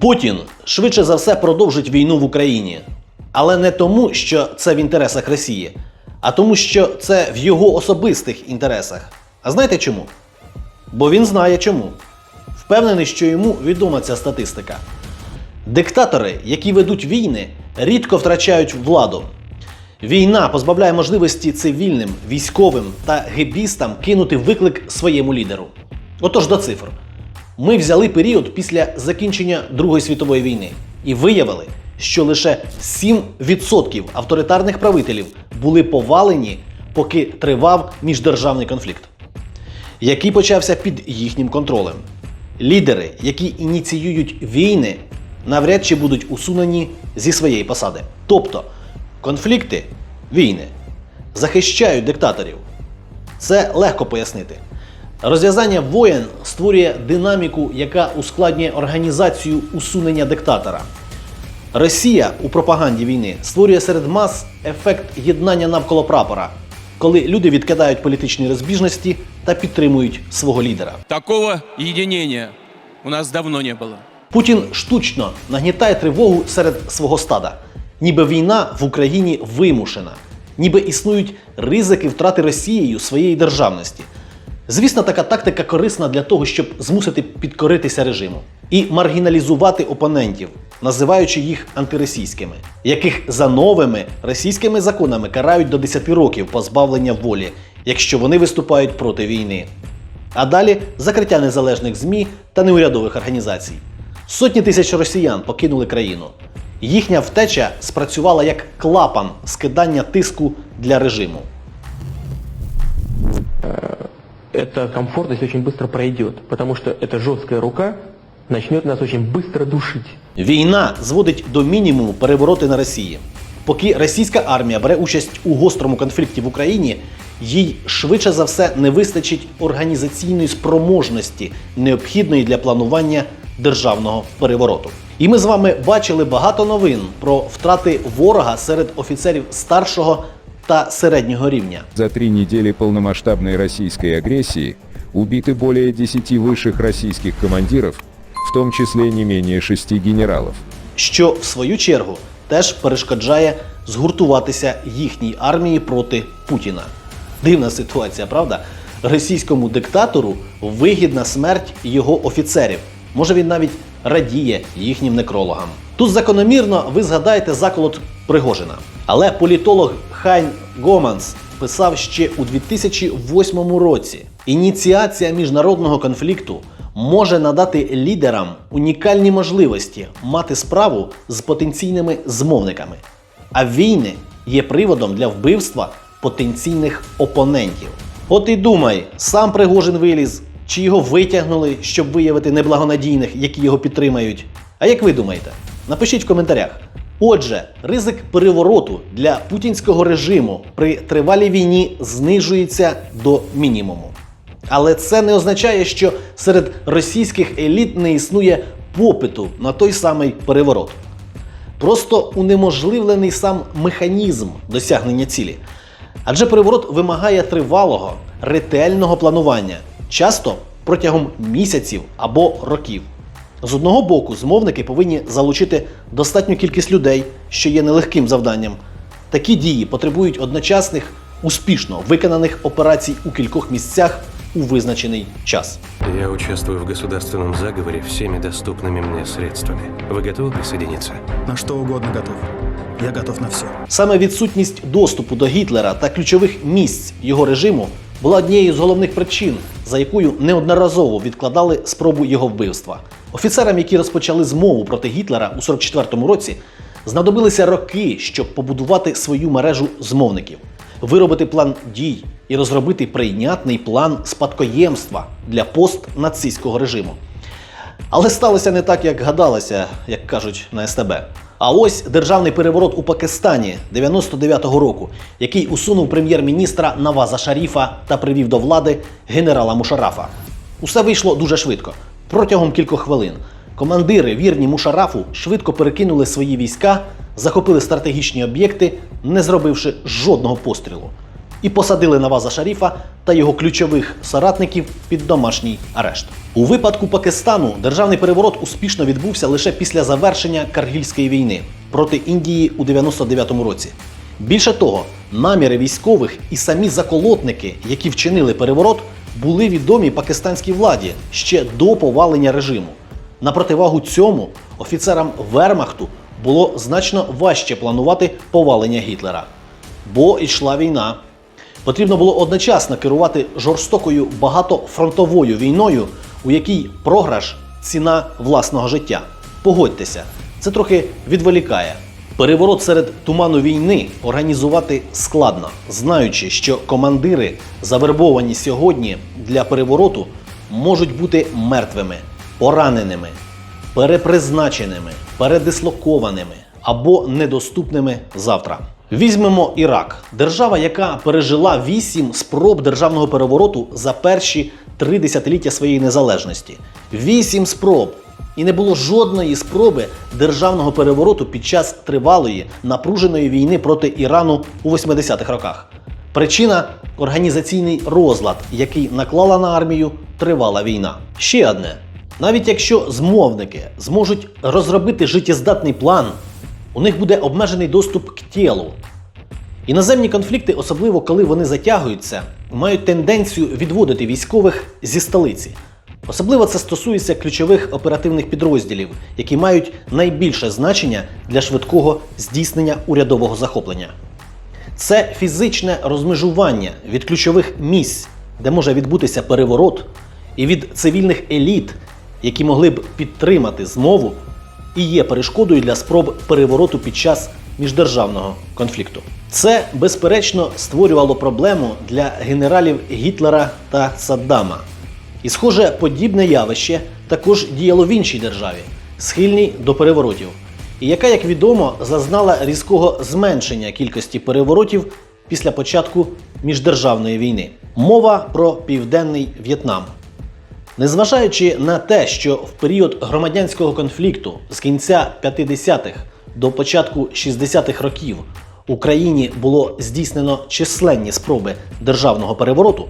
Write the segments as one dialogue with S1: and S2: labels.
S1: Путін швидше за все продовжить війну в Україні. Але не тому, що це в інтересах Росії, а тому, що це в його особистих інтересах. А знаєте чому? Бо він знає чому. Впевнений, що йому відома ця статистика. Диктатори, які ведуть війни, рідко втрачають владу. Війна позбавляє можливості цивільним, військовим та гебістам кинути виклик своєму лідеру. Отож до цифр. Ми взяли період після закінчення Другої світової війни і виявили, що лише 7% авторитарних правителів були повалені, поки тривав міждержавний конфлікт, який почався під їхнім контролем. Лідери, які ініціюють війни, навряд чи будуть усунені зі своєї посади. Тобто конфлікти, війни захищають диктаторів. Це легко пояснити. Розв'язання воєн створює динаміку, яка ускладнює організацію усунення диктатора. Росія у пропаганді війни створює серед мас ефект єднання навколо прапора, коли люди відкидають політичні розбіжності та підтримують свого лідера.
S2: Такого единения у нас давно не было.
S1: Путін штучно нагнітає тривогу серед свого стада, ніби війна в Україні вимушена, ніби існують ризики втрати Росією своєї державності. Звісно, така тактика корисна для того, щоб змусити підкоритися режиму і маргіналізувати опонентів, називаючи їх антиросійськими, яких за новими російськими законами карають до 10 років позбавлення волі, якщо вони виступають проти війни. А далі закриття незалежних ЗМІ та неурядових організацій. Сотні тисяч росіян покинули країну. Їхня втеча спрацювала як клапан скидання тиску для режиму.
S3: эта комфортность очень быстро пройдет, потому что эта жесткая рука начнет нас очень быстро душить.
S1: Війна зводить до мінімуму перевороти на Росії. Поки російська армія бере участь у гострому конфлікті в Україні, їй швидше за все не вистачить організаційної спроможності, необхідної для планування державного перевороту. І ми з вами бачили багато новин про втрати ворога серед офіцерів старшого та середнього рівня.
S4: За три недели полномасштабной российской агрессии убиты более 10 высших российских командиров, в том числе не менее шести генералов.
S1: що в свою чергу теж перешкоджає згуртуватися їхній армії проти Путіна. Дивна ситуація, правда? Російському диктатору вигідна смерть його офіцерів. Може він навіть радіє їхнім некрологам. Тут закономірно ви згадаєте заколот Пригожина. Але політолог Хайн Гоманс писав ще у 2008 році: ініціація міжнародного конфлікту може надати лідерам унікальні можливості мати справу з потенційними змовниками. А війни є приводом для вбивства потенційних опонентів. От і думай, сам Пригожин виліз, чи його витягнули, щоб виявити неблагонадійних, які його підтримають. А як ви думаєте? Напишіть в коментарях. Отже, ризик перевороту для путінського режиму при тривалій війні знижується до мінімуму. Але це не означає, що серед російських еліт не існує попиту на той самий переворот. Просто унеможливлений сам механізм досягнення цілі. Адже переворот вимагає тривалого, ретельного планування, часто протягом місяців або років. З одного боку, змовники повинні залучити достатню кількість людей, що є нелегким завданням. Такі дії потребують одночасних, успішно виконаних операцій у кількох місцях у визначений час.
S5: Я участвую в государственном заговоре всеми доступными мне средствами. Вы готовы присоединиться?
S6: На что угодно готов. Я готов на все.
S1: Саме відсутність доступу до Гітлера та ключових місць його режиму була однією з головних причин, за якою неодноразово відкладали спробу його вбивства. Офіцерам, які розпочали змову проти Гітлера у 44-му році, знадобилися роки, щоб побудувати свою мережу змовників, виробити план дій і розробити прийнятний план спадкоємства для постнацистського режиму. Але сталося не так, як гадалося, як кажуть на СТБ. А ось державний переворот у Пакистані 99-го року, який усунув прем'єр-міністра Наваза Шаріфа та привів до влади генерала Мушарафа. Усе вийшло дуже швидко, протягом кількох хвилин. Командири, вірні Мушарафу, швидко перекинули свої війська, захопили стратегічні об'єкти, не зробивши жодного пострілу. і посадили Наваза Шаріфа та його ключових соратників під домашній арешт. У випадку Пакистану державний переворот успішно відбувся лише після завершення Каргільської війни проти Індії у 99-му році. Більше того, наміри військових і самі заколотники, які вчинили переворот, були відомі пакистанській владі ще до повалення режиму. На противагу цьому офіцерам Вермахту було значно важче планувати повалення Гітлера, бо йшла війна. Потрібно було одночасно керувати жорстокою багатофронтовою війною, у якій програш ціна власного життя. Погодьтеся, це трохи відволікає. Переворот серед туману війни організувати складно, знаючи, що командири, завербовані сьогодні для перевороту, можуть бути мертвими, пораненими, перепризначеними, передислокованими або недоступними завтра. Візьмемо Ірак, держава, яка пережила вісім спроб державного перевороту за перші три десятиліття своєї незалежності. Вісім спроб. І не було жодної спроби державного перевороту під час тривалої напруженої війни проти Ірану у 80-х роках. Причина організаційний розлад, який наклала на армію тривала війна. Ще одне: навіть якщо змовники зможуть розробити життєздатний план, у них буде обмежений доступ к тілу. Іноземні конфлікти, особливо коли вони затягуються, мають тенденцію відводити військових зі столиці. Особливо це стосується ключових оперативних підрозділів, які мають найбільше значення для швидкого здійснення урядового захоплення. Це фізичне розмежування від ключових місць, де може відбутися переворот, і від цивільних еліт, які могли б підтримати змову, і є перешкодою для спроб перевороту під час міждержавного конфлікту. Це, безперечно, створювало проблему для генералів Гітлера та Саддама. І, схоже, подібне явище також діяло в іншій державі, схильній до переворотів, і яка, як відомо, зазнала різкого зменшення кількості переворотів після початку міждержавної війни. Мова про південний В'єтнам. Незважаючи на те, що в період громадянського конфлікту з кінця 50-х до початку 60-х років Україні було здійснено численні спроби державного перевороту,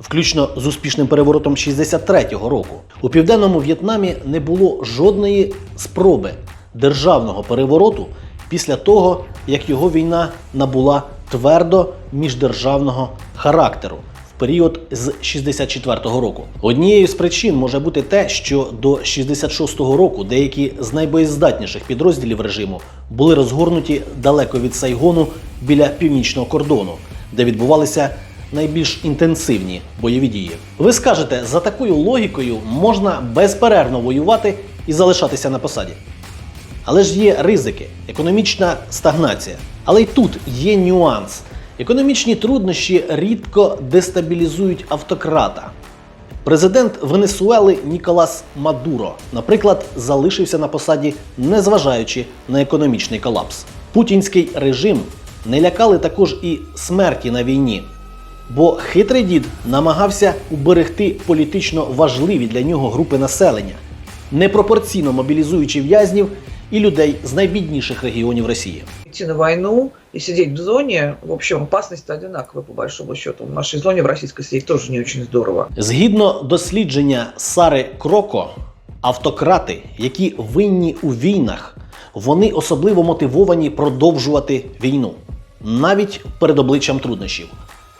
S1: включно з успішним переворотом 63-го року, у південному В'єтнамі не було жодної спроби державного перевороту після того, як його війна набула твердо міждержавного характеру період з 64-го року. Однією з причин може бути те, що до 66-го року деякі з найбоєздатніших підрозділів режиму були розгорнуті далеко від Сайгону біля північного кордону, де відбувалися найбільш інтенсивні бойові дії. Ви скажете, за такою логікою можна безперервно воювати і залишатися на посаді. Але ж є ризики, економічна стагнація. Але й тут є нюанс. Економічні труднощі рідко дестабілізують автократа. Президент Венесуели Ніколас Мадуро, наприклад, залишився на посаді, незважаючи на економічний колапс. Путінський режим не лякали також і смерті на війні, бо хитрий дід намагався уберегти політично важливі для нього групи населення, непропорційно мобілізуючи в'язнів і людей з найбідніших регіонів Росії.
S7: идти на войну и сидеть в зоне, в общем, опасность одинаковая, по большому счету. В нашей зоне, в российской, сидеть тоже не очень здорово.
S1: Згідно дослідження Сари Кроко, автократи, які винні у війнах, вони особливо мотивовані продовжувати війну, навіть перед обличчям труднощів.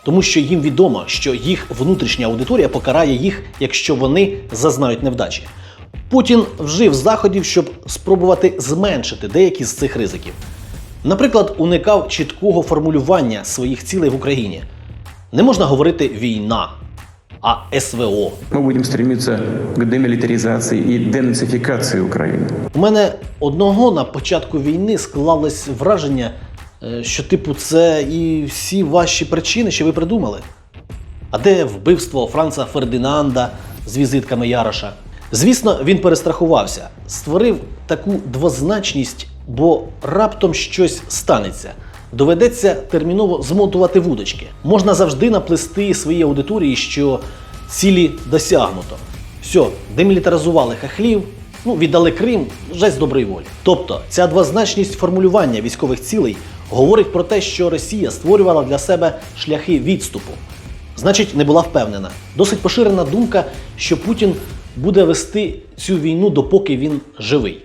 S1: Тому що їм відомо, що їх внутрішня аудиторія покарає їх, якщо вони зазнають невдачі. Путін вжив заходів, щоб спробувати зменшити деякі з цих ризиків. Наприклад, уникав чіткого формулювання своїх цілей в Україні. Не можна говорити війна, а СВО.
S8: Мы будем стремиться к демилитаризации и денацификации Украины.
S1: У мене одного на початку війни склалось враження, е, що, типу, це і всі ваші причини, що ви придумали. А де вбивство Франца Фердинанда з візитками Яроша? Звісно, він перестрахувався, створив таку двозначність, бо раптом щось станеться. Доведеться терміново змотувати вудочки. Можна завжди наплести своїй аудиторії, що цілі досягнуто. Все, демілітаризували хахлів, Ну, віддали Крим вже з доброї волі. Тобто, ця двозначність формулювання військових цілей говорить про те, що Росія створювала для себе шляхи відступу. Значить, не була впевнена. Досить поширена думка, що Путін буде вести цю війну допоки він живий,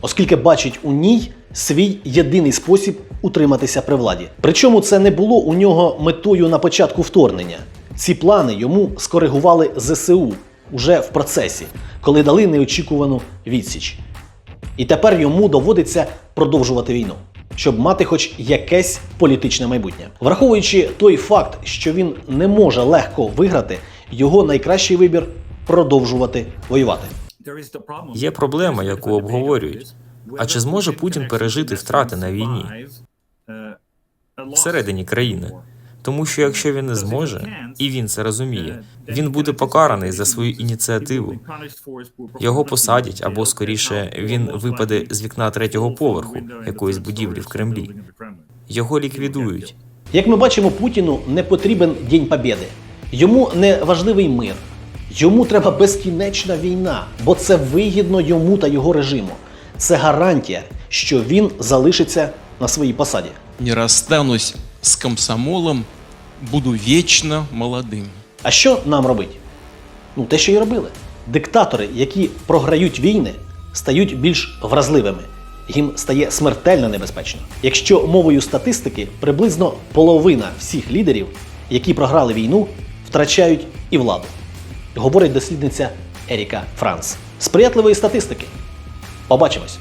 S1: оскільки бачить у ній свій єдиний спосіб утриматися при владі. Причому це не було у нього метою на початку вторгнення. Ці плани йому скоригували ЗСУ уже в процесі, коли дали неочікувану відсіч. І тепер йому доводиться продовжувати війну, щоб мати хоч якесь політичне майбутнє. Враховуючи той факт, що він не може легко виграти, його найкращий вибір продовжувати воювати.
S9: Є проблема, яку обговорюють. А чи зможе Путін пережити втрати на війні всередині країни? Тому що якщо він не зможе, і він це розуміє, він буде покараний за свою ініціативу. Його посадять або скоріше він випаде з вікна третього поверху якоїсь будівлі в Кремлі. Його ліквідують.
S1: Як ми бачимо, Путіну не потрібен День Побєди. Йому не важливий мир. Йому треба безкінечна війна, бо це вигідно йому та його режиму. Це гарантія, що він залишиться на своїй посаді.
S2: Не расстанусь с комсомолом, буду вечно молодым.
S1: А що нам робить? Ну, те, що і робили. Диктатори, які програють війни, стають більш вразливими. Їм стає смертельно небезпечно. Якщо мовою статистики приблизно половина всіх лідерів, які програли війну, втрачають і владу, говорить дослідниця Еріка Франц. Сприятливої статистики. Побачимось!